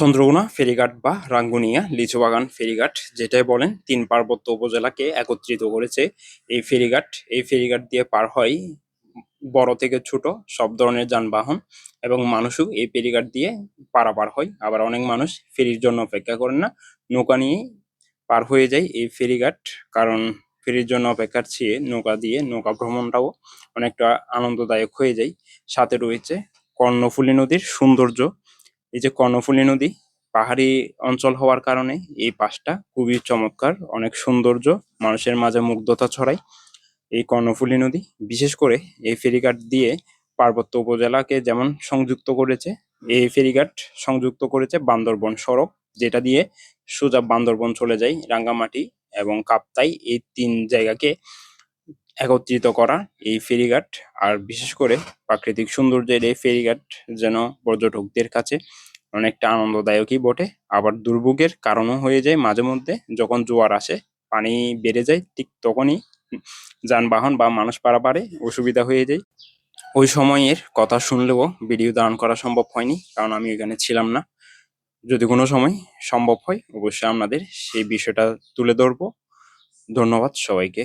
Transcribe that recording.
চন্দ্রকোনা ফেরিঘাট বা রাঙ্গুনিয়া লিচুবাগান ফেরিঘাট যেটাই বলেন, তিন পার্বত্য উপজেলাকে একত্রিত করেছে। এই ফেরিঘাট এই ফেরিঘাট দিয়ে পার হয় বড় থেকে ছোট সব ধরনের যানবাহন এবং মানুষও এই ফেরিঘাট দিয়ে পারাপার হয়। আবার অনেক মানুষ ফেরির জন্য অপেক্ষা করেন না, নৌকা নিয়ে পার হয়ে যায় এই ফেরিঘাট কারণ ফেরির জন্য অপেক্ষার চেয়ে নৌকা দিয়ে নৌকা ভ্রমণটাও অনেকটা আনন্দদায়ক হয়ে যায়। সাথে রয়েছে কর্ণফুলী নদীর সৌন্দর্য এই যে কর্ণফুলী নদী, পাহাড়ি অঞ্চল হওয়ার কারণে এই পাশটা খুবই চমৎকার, অনেক সৌন্দর্য, মানুষের মাঝে মুগ্ধতা ছড়ায় এই কর্ণফুলী নদী। বিশেষ করে এই ফেরিঘাট দিয়ে পার্বত্য উপজেলাকে যেমন সংযুক্ত করেছে, এই ফেরিঘাট সংযুক্ত করেছে বান্দরবন সড়ক, যেটা দিয়ে সোজা বান্দরবন চলে যায় রাঙ্গামাটি এবং কাপ্তাই, এই তিন জায়গাকে একত্রিত করা এই ফেরিঘাট। আর বিশেষ করে প্রাকৃতিক সৌন্দর্যের এই ফেরিঘাট যেন পর্যটকদের কাছে অনেকটা আনন্দদায়কই বটে। আবার দুর্ভোগের কারণও হয়ে যায় মাঝে মধ্যে। যখন জোয়ার আসে, পানি বেড়ে যায়, ঠিক তখনই যানবাহন বা মানুষ পারাপারে অসুবিধা হয়ে যায়। ওই সময়ের কথা শুনলেও ভিডিও ধারণ করা সম্ভব হয়নি, কারণ আমি এখানে ছিলাম না। যদি কোনো সময় সম্ভব হয়, অবশ্যই আপনাদের সেই বিষয়টা তুলে ধরবো। ধন্যবাদ সবাইকে।